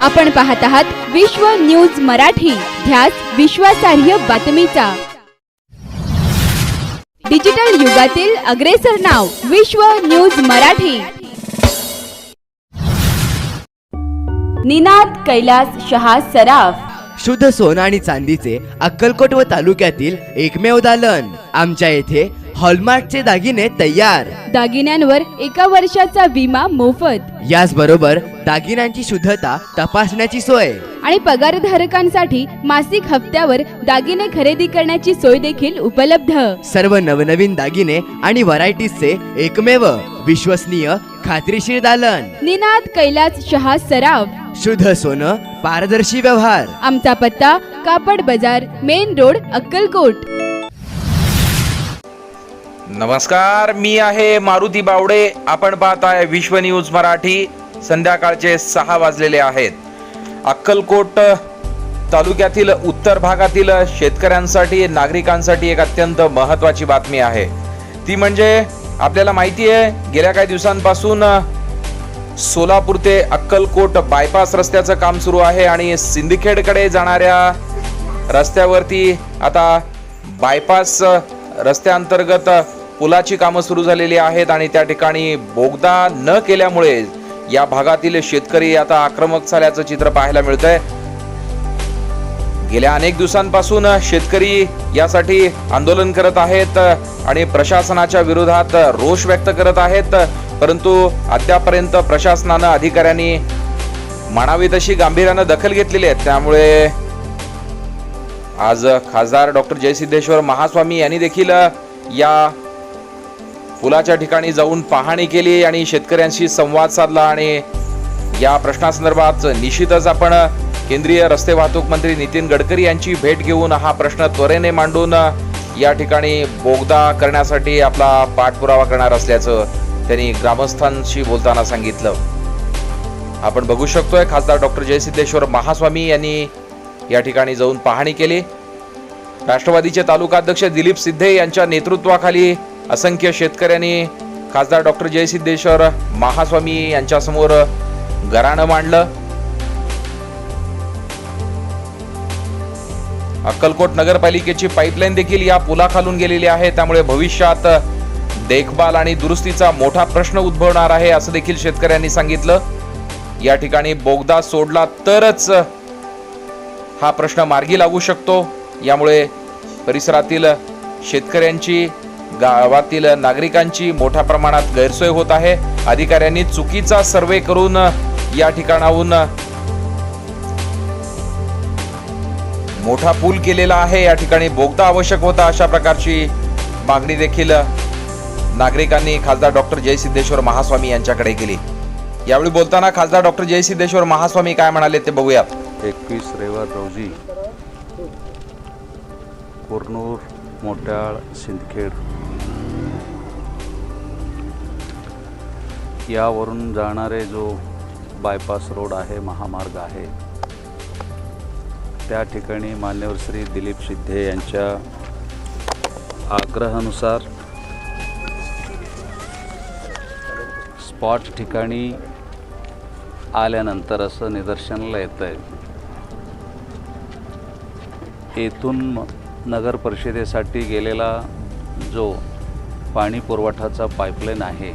आपण पाहत आहात विश्व न्यूज मराठी. ध्यास विश्वासार्ह बातमीचा. डिजिटल युगातील अग्रेसर नाव विश्व न्यूज मराठी. निनाद कैलास शहा सराफ. शुद्ध सोनं आणि चांदीचे अक्कलकोट व तालुक्यातील एकमेव दालन. आमच्या येथे हॉलमार्कचे दागिने तयार. दागिन्यांवर एका वर्षाचा विमा मोफत. याचबरोबर दागिन्यांची शुद्धता तपासण्याची सोय. आणि पगारधारकांसाठी मासिक हप्त्यावर दागिने खरेदी करण्याची सोय देखील उपलब्ध. सर्व नवनवीन दागिने आणि व्हरायटीजचे एकमेव विश्वसनीय खात्रीशीर दालन. निनाद कैलास शहा सराफ शुद्ध सोनं पारदर्शी व्यवहार. आमचा पत्ता कापड बाजार मेन रोड अक्कलकोट. नमस्कार मी आहे मारुती बावडे. आपण पाहत आहे विश्व न्यूज मराठी. संध्याकाळचे सहा वाजलेले आहेत. अक्कलकोट तालुक्यातील उत्तर भागातील शेतकऱ्यांसाठी नागरिकांसाठी एक अत्यंत महत्त्वाची बातमी आहे. ती म्हणजे आपल्याला माहिती आहे गेल्या काही दिवसांपासून सोलापूर ते अक्कलकोट बायपास रस्त्याचं काम सुरू आहे आणि सिंदखेडकडे जाणाऱ्या रस्त्यावरती आता बायपास रस्त्याअंतर्गत पुलाची कामं सुरू झालेली आहेत आणि त्या ठिकाणी बोगदा न केल्यामुळे या भागातील शेतकरी आता आक्रमक झाल्याचं चित्र पाहायला मिळतंय. गेल्या अनेक दिवसांपासून शेतकरी यासाठी आंदोलन करत आहेत आणि प्रशासनाच्या विरोधात रोष व्यक्त करत आहेत. परंतु अद्यापर्यंत प्रशासनानं अधिकाऱ्यांनी म्हणावी तशी गांभीर्यानं दखल घेतलेली आहे. त्यामुळे आज खासदार डॉक्टर जयसिद्धेश्वर महास्वामी यांनी देखील या पुलाच्या ठिकाणी जाऊन पाहणी केली आणि शेतकऱ्यांशी संवाद साधला आणि या प्रश्नासंदर्भात निश्चितच आपण केंद्रीय रस्ते वाहतूक मंत्री नितीन गडकरी यांची भेट घेऊन हा प्रश्न त्वरेने मांडून या ठिकाणी बोगदा करण्यासाठी आपला पाठपुरावा करणार असल्याचं त्यांनी ग्रामस्थांशी बोलताना सांगितलं. आपण बघू शकतोय खासदार डॉक्टर जयसिद्धेश्वर महास्वामी यांनी या ठिकाणी जाऊन पाहणी केली. राष्ट्रवादीचे तालुकाध्यक्ष दिलीप सिद्धे यांच्या नेतृत्वाखाली असंख्य शेतकऱ्यांनी खासदार डॉक्टर जयसिद्धेश्वर महास्वामी यांच्यासमोर गराणं मांडलं. अक्कलकोट नगरपालिकेची पाईपलाईन देखील या पुलाखालून गेलेली आहे. त्यामुळे भविष्यात देखभाल आणि दुरुस्तीचा मोठा प्रश्न उद्भवणार आहे असं देखील शेतकऱ्यांनी सांगितलं. या ठिकाणी बोगदा सोडला तरच हा प्रश्न मार्गी लागू शकतो. यामुळे परिसरातील शेतकऱ्यांची गावातील नागरिकांची मोठ्या प्रमाणात गैरसोय होत आहे. अधिकाऱ्यांनी चुकीचा सर्वे करून या ठिकाणाहून मोठा पूल केलेला आहे. या ठिकाणी बोगदा आवश्यक होता अशा प्रकारची मागणी देखील नागरिकांनी खासदार डॉक्टर जयसिद्धेश्वर महास्वामी यांच्याकडे केली. यावेळी बोलताना खासदार डॉक्टर जयसिद्धेश्वर महास्वामी काय म्हणाले ते बघूयात. एकवीस रविवार रोजी कुरनूर मोट्याळ सिंदखेड यावरून जाणारे जो बायपास रोड आहे महामार्ग आहे त्या ठिकाणी मान्यवर श्री दिलीप सिद्धे यांच्या आग्रहानुसार स्पॉट ठिकाणी आल्यानंतर असं निदर्शनाला येतं आहे येथून नगर परिषदेसाठी गेलेला जो पाणी पुरवठाचा पाईपलाईन आहे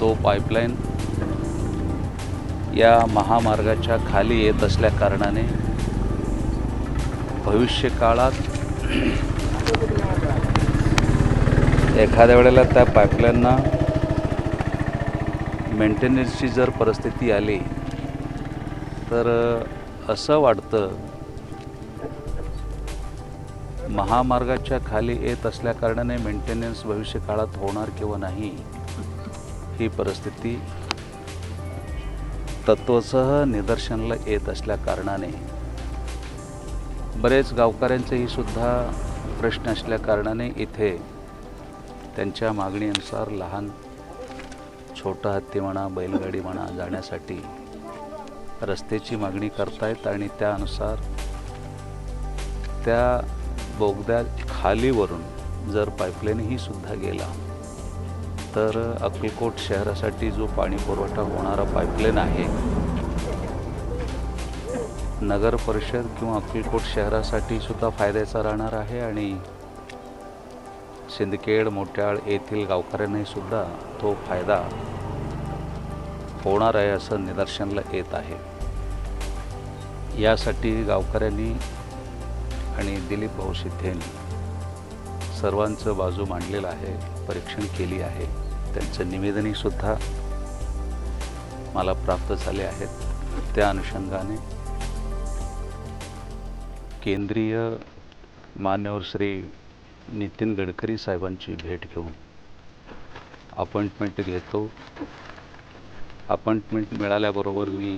तो पाईपलाईन या महामार्गाच्या खाली येत असल्या कारणाने भविष्यकाळात एखाद्या वेळेला त्या पाईपलाईनना मेंटेनन्सची जर परिस्थिती आली तर असं वाटतं महामार्गाच्या खाली येत असल्या कारणाने मेंटेनन्स भविष्य काळात होणार किंवा नाही ही परिस्थिती तत्वसह निदर्शनाला येत असल्या कारणाने बरेच गावकऱ्यांचेही सुद्धा प्रश्न असल्या कारणाने इथे त्यांच्या मागणीनुसार लहान छोटा हत्ती म्हणा बैलगाडी म्हणा जाण्यासाठी रस्त्याची मागणी करतायत आणि त्यानुसार त्या बोगद्या खालीवरून जर पाईपलाईनही सुद्धा गेला तर अक्कलकोट शहरासाठी जो पाणी पुरवठा होणारा पाईपलाईन आहे नगर परिषद किंवा अक्कलकोट शहरासाठी सुद्धा फायद्याचा राहणार आहे आणि सिंदखेड मोट्याळ येथील गावकऱ्यांनाही सुद्धा तो फायदा होणार आहे असं निदर्शनाला येत आहे. यासाठी गावकऱ्यांनी आणि दिलीप भाऊ सिद्धेंनी सर्वांचं बाजू मांडलेलं आहे परीक्षण केली आहे. त्यांचं निवेदनहीसुद्धा मला प्राप्त झाले आहेत. त्या अनुषंगाने केंद्रीय मान्यवर श्री नितीन गडकरी साहेबांची भेट घेऊन अपॉइंटमेंट घेतो. अपॉइंटमेंट मिळाल्याबरोबर मी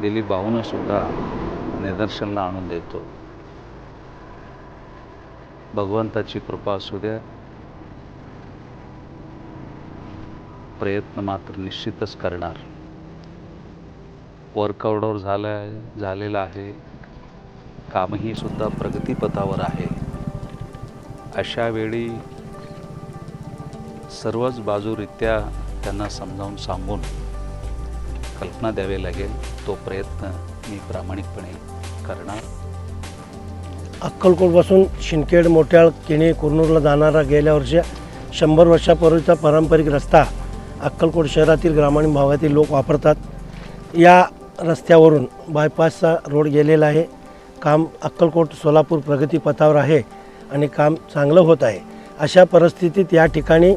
दिलीप भाऊनं निदर्शनला आणून देतो. भगवंताची कृपा असू द्या. प्रयत्न मात्र निश्चितच करणार. वर्कआउटवर झालं झालेलं आहे. कामही सुद्धा प्रगतीपथावर आहे. अशा वेळी सर्वच बाजूरित्या त्यांना समजावून सांगून कल्पना द्यावी लागेल. तो प्रयत्न मी प्रामाणिकपणे करणार. अक्कलकोटपासून शिंदखेड मोठ्याळ किणी कुरनूरला जाणारा गेल्या वर्षी शंभर वर्षापूर्वीचा पारंपरिक रस्ता अक्कलकोट शहरातील ग्रामीण भागातील लोक वापरतात. या रस्त्यावरून बायपासचा रोड गेलेला आहे. काम अक्कलकोट सोलापूर प्रगतीपथावर आहे आणि काम चांगलं होत आहे. अशा परिस्थितीत या ठिकाणी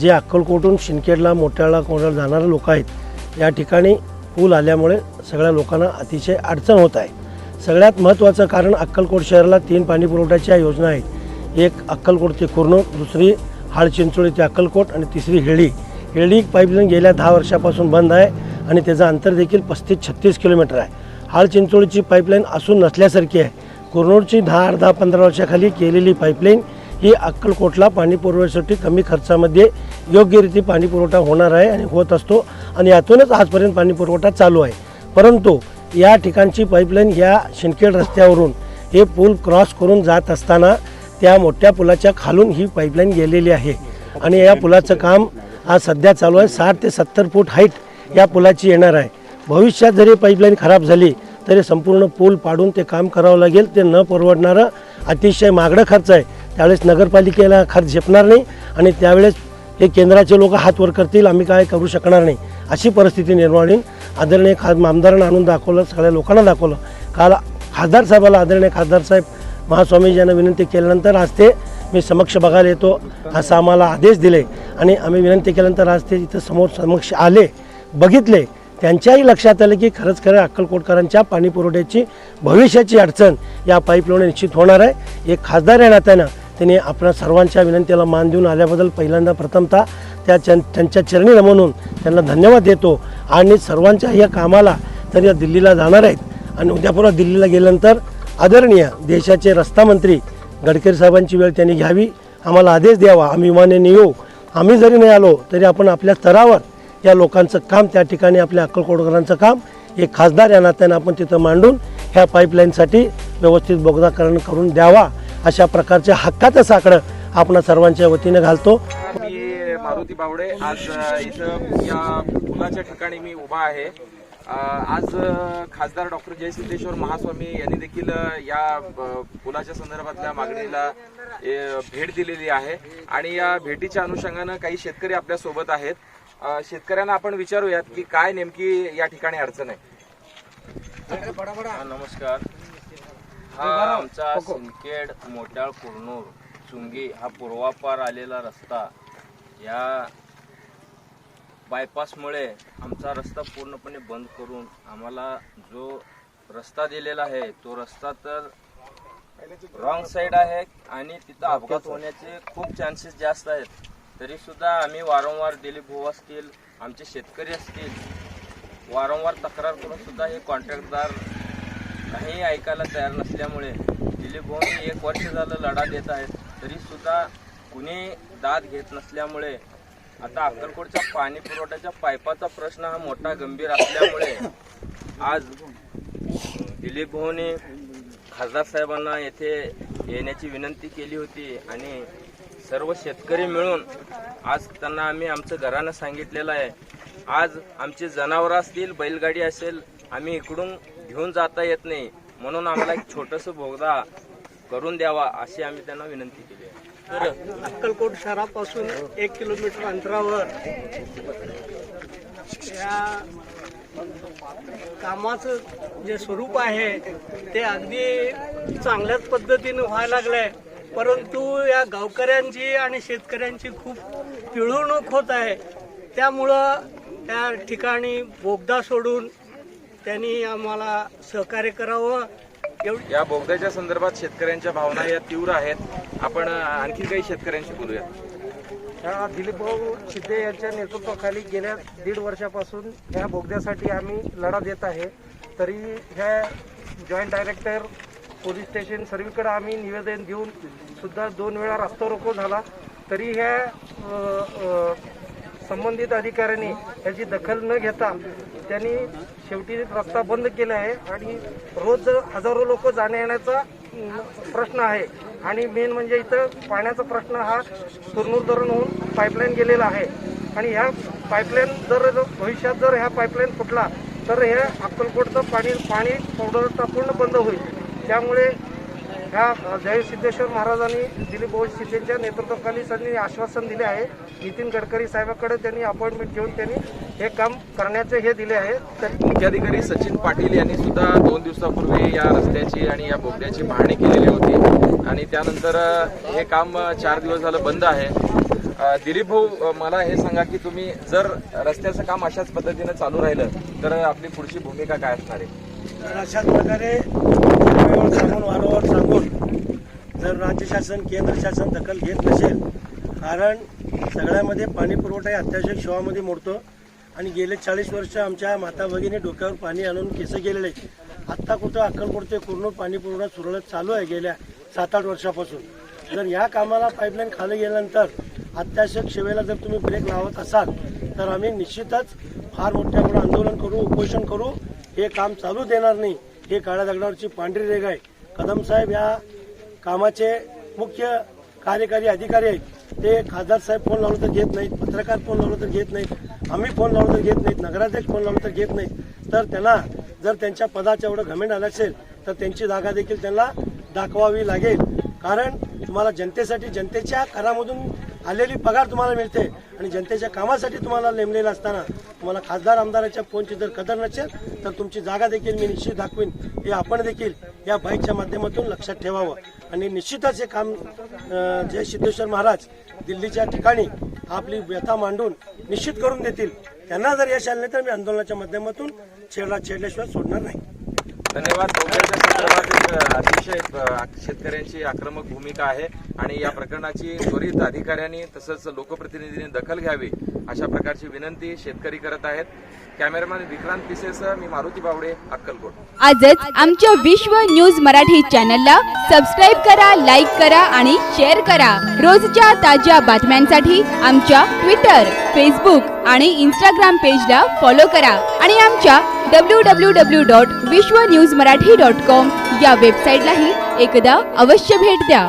जे अक्कलकोटून शिंदखेडला मोठ्याळा कोणाला जाणारे लोक आहेत या ठिकाणी पूल आल्यामुळे सगळ्या लोकांना अतिशय अडचण होत आहे. सगळ्यात महत्त्वाचं कारण अक्कलकोट शहराला तीन पाणी पुरवठ्याच्या योजना आहेत. एक अक्कलकोट ते कुर्नूर दुसरी हाळचिंचोळी ते अक्कलकोट आणि तिसरी हेळी. हेळी पाईपलाईन गेल्या दहा वर्षापासून बंद आहे आणि त्याचं अंतर देखील पस्तीस छत्तीस किलोमीटर आहे. हाळचिंचोळीची पाईपलाईन असून नसल्यासारखी आहे. कुरनूरची दहा अर्धा पंधरा वर्षाखाली केलेली पाईपलाईन ही अक्कलकोटला पाणी पुरवठ्यासाठी कमी खर्चामध्ये योग्यरीती पाणी पुरवठा होणार आहे आणि होत असतो आणि यातूनच आजपर्यंत पाणी पुरवठा चालू आहे. परंतु या ठिकाणची पाईपलाईन ह्या शिंदखेड रस्त्यावरून हे पूल क्रॉस करून जात असताना त्या मोठ्या पुलाच्या खालून ही पाईपलाईन गेलेली आहे. आणि या पुलाचं काम आज सध्या चालू आहे. साठ ते सत्तर फूट हाईट या पुलाची येणार आहे. भविष्यात जरी पाईपलाईन खराब झाली तरी संपूर्ण पूल पाडून ते काम करावं लागेल. ते न परवडणारं अतिशय मागडं खर्च आहे. त्यावेळेस नगरपालिकेला खर्च झेपणार नाही आणि त्यावेळेस हे केंद्राचे लोक हात वर करतील. आम्ही काय करू शकणार नाही. अशी परिस्थिती निर्माण होईल. आदरणीय खा आमदारांना आणून दाखवलं सगळ्या लोकांना दाखवलं. काल खासदार साहेबाला आदरणीय खासदार साहेब महास्वामी यांना विनंती केल्यानंतर आज ते मी समक्ष बघायला येतो असं आम्हाला आदेश दिले. आणि आम्ही विनंती केल्यानंतर आज ते इथं समोर समक्ष आले बघितले. त्यांच्याही लक्षात आलं की खरंच खरं अक्कलकोटकरांच्या पाणीपुरवठ्याची भविष्याची अडचण या पाईपलाईन निश्चित होणार आहे. एक खासदार या नात्यानं त्यांनी आपल्या सर्वांच्या विनंतीला मान देऊन आल्याबद्दल पहिल्यांदा प्रथमतः त्या चं- त्यांच्या चरणी नमून त्यांना धन्यवाद देतो. आणि सर्वांच्या या कामाला तर या दिल्लीला जाणार आहेत. आणि उद्या दिल्लीला गेल्यानंतर आदरणीय देशाचे रस्ता मंत्री गडकरी साहेबांची वेळ त्यांनी घ्यावी. आम्हाला आदेश द्यावा. आम्ही विमानाने येऊ आम्ही जरी नाही आलो तरी आपण आपल्या स्तरावर या लोकांचं काम त्या ठिकाणी आपल्या अक्कलकोटकरांचं काम एक खासदार या नात्यानं आपण तिथं मांडून ह्या पाईपलाईनसाठी व्यवस्थित बोगदाकरण करून द्यावा. अशा प्रकारच्या हक्काचं साकडं आपण सर्वांच्या वतीनं घालतो. मारुती बावडे. आज इथं या पुलाच्या ठिकाणी मी उभा आहे. आज खासदार डॉक्टर जयसिद्धेश्वर महास्वामी यांनी देखील या पुलाच्या संदर्भातल्या मागणीला भेट दिलेली आहे. आणि या भेटीच्या अनुषंगानं काही शेतकरी आपल्यासोबत आहेत. शेतकऱ्यांना आपण विचारूयात की काय नेमकी या ठिकाणी अडचण आहे. हा, नमस्कार. हा आमचा सिंदखेड मोट्याळ कुरनूर चुंगी हा पूर्वापार आलेला रस्ता. या बायपासमुळे आमचा रस्ता पूर्णपणे बंद करून आम्हाला जो रस्ता दिलेला आहे तो रस्ता तर रॉंग साईड आहे आणि तिथं अपघात होण्याचे खूप चान्सेस जास्त आहेत. तरी सुद्धा आम्ही वारंवार दिलीप भाऊ असतील आमचे शेतकरी असतील वारंवार तक्रार करून सुद्धा हे कॉन्ट्रॅक्टदार काही ऐकायला तयार नसल्यामुळे दिलीप भाऊनी एक वर्ष झालं लढा देत आहेत. तरी सुद्धा कुणी दाद घेत नसल्यामुळे आता अक्कलकोटच्या पाणी पुरवठ्याच्या पाईपाचा प्रश्न हा मोठा गंभीर असल्यामुळे आज दिलीप भाऊने खासदार साहेबांना येथे येण्याची विनंती केली होती आणि सर्व शेतकरी मिळून आज त्यांना आम्ही आमचं घरानं सांगितलेलं आहे. आज आमची जनावरं असतील बैलगाडी असेल आम्ही इकडून घेऊन जाता येत नाही. म्हणून आम्हाला एक छोटस बोगदा करून द्यावा अशी आम्ही त्यांना विनंती केली. अक्कलकोट शहरापासून एक किलोमीटर अंतरावर या कामाचं जे स्वरूप आहे ते अगदी चांगल्याच पद्धतीने व्हायला लागलंय. परंतु या गावकऱ्यांची आणि शेतकऱ्यांची खूप पिळवणूक होत आहे. त्यामुळं त्या ठिकाणी बोगदा सोडून त्यांनी आम्हाला सहकार्य करावं. एवढी या बोगद्याच्या संदर्भात शेतकऱ्यांच्या भावना या तीव्र आहेत. आपण आणखी काही शेतकऱ्यांशी बोलूया. ह्या दिलीप भाऊ शिंदे यांच्या नेतृत्वाखाली गेल्या दीड वर्षापासून ह्या बोगद्यासाठी आम्ही लढा देत आहे. तरी ह्या जॉईंट डायरेक्टर पोलीस स्टेशन सर्वीकडे आम्ही निवेदन देऊन सुद्धा दोन वेळा रस्ता रोको झाला. तरी ह्या संबंधित अधिकाऱ्यांनी याची दखल न घेता त्यांनी शेवटी रस्ता बंद केला आहे. आणि रोज हजारो लोक जाण्या येण्याचा प्रश्न आहे. आणि मेन म्हणजे इथं पाण्याचा प्रश्न हा सुरनूर धरण होऊन पाईपलाईन गेलेला आहे. आणि ह्या पाईपलाईन जर भविष्यात जर ह्या पाईपलाईन फुटला तर हे अक्कलकोटचं पाणी पाणी पावडरचा पूर्ण बंद होईल. त्यामुळे ह्या जय सिद्धेश्वर महाराजांनी दिलीप भाऊ शिंदेच्या नेतृत्वाखाली त्यांनी आश्वासन दिले आहे. नितीन गडकरी साहेबांकडे त्यांनी अपॉइंटमेंट घेऊन त्यांनी हे काम करण्याचे हे दिले आहे. तर मुख्याधिकारी सचिन पाटील यांनी सुद्धा दोन दिवसापूर्वी या रस्त्याची आणि या बोगद्याची पाहणी केलेली होती. आणि त्यानंतर हे काम चार दिवस झालं बंद आहे. दिलीप भाऊ मला हे सांगा की तुम्ही जर रस्त्याचं काम अशाच पद्धतीनं चालू राहिलं तर आपली पुढची भूमिका काय असणार आहे? तर अशाच प्रकारे वेळेवर सांगून वारंवार सांगून जर राज्य शासन केंद्र शासन दखल घेत नसेल कारण सगळ्यामध्ये पाणी पुरवठा हे अत्यावश्यक सेवामध्ये मोडतो आणि गेले चाळीस वर्ष आमच्या माता भगिनी डोक्यावर पाणी आणून केसं गेलेले आहे. आत्ता कुठं अक्कलकोट ते कुर्नूर पाणी पुरवठा सुरळीत चालू आहे गेल्या सात आठ वर्षापासून जर या कामाला पाईपलाईन खाली गेल्यानंतर अत्यावश्यक सेवेला जर तुम्ही ब्रेक लावत असाल तर आम्ही निश्चितच फार मोठ्या आंदोलन करू उपोषण करू हे काम चालू देणार नाही. हे काळ्या दगडावरची पांढरी रेग आहे. कदम साहेब या कामाचे मुख्य कार्यकारी अधिकारी आहेत. ते खासदार साहेब फोन लावलं तर घेत नाहीत पत्रकार फोन लावलं तर घेत नाहीत आम्ही फोन लावलं तर घेत नाहीत नगराध्यक्ष फोन लावलं तर घेत नाहीत. तर त्यांना जर त्यांच्या पदाचं एवढं घमेंट आलं असेल तर त्यांची जागा देखील त्यांना दाखवावी लागेल. कारण तुम्हाला जनतेसाठी जनतेच्या करामधून आलेली पगार तुम्हाला मिळते आणि जनतेच्या कामासाठी तुम्हाला नेमलेलं असताना तुम्हाला खासदार आमदाराच्या फोनची जर कदर नसेल तर तुमची जागा देखील मी निश्चित दाखवीन. हे आपण देखील या बाईकच्या माध्यमातून लक्षात ठेवावं. आणि निश्चितच हे काम जय सिद्धेश्वर महाराज दिल्लीच्या ठिकाणी आपली व्यथा मांडून निश्चित करून देतील. त्यांना जर यश आले तर मी आंदोलनाच्या माध्यमातून छेडला छेडल्याशिवाय सोडणार नाही. धन्यवाद. संदर्भात अतिशय शेतकऱ्यांची आक्रमक भूमिका आहे. आणि या प्रकरणाची त्वरित अधिकाऱ्यांनी तसंच लोकप्रतिनिधींनी दखल घ्यावी. अशा प्रकारची विनंती शेतकरी करत आहेत. कॅमेरामॅन विक्रांत पिसेसह मी मारुती बावडे अक्कलकोट. आजच आमच्या विश्व न्यूज मराठी चॅनलला सबस्क्राईब करा लाईक करा आणि शेअर करा. रोजच्या ताज्या बातम्यांसाठी आमच्या ट्विटर फेसबुक आणि इंस्टाग्राम पेजला फॉलो करा आणि आमच्या W W W dot Vishwa news Marathi dot com या वेबसाईटलाही एकदा अवश्य भेट द्या.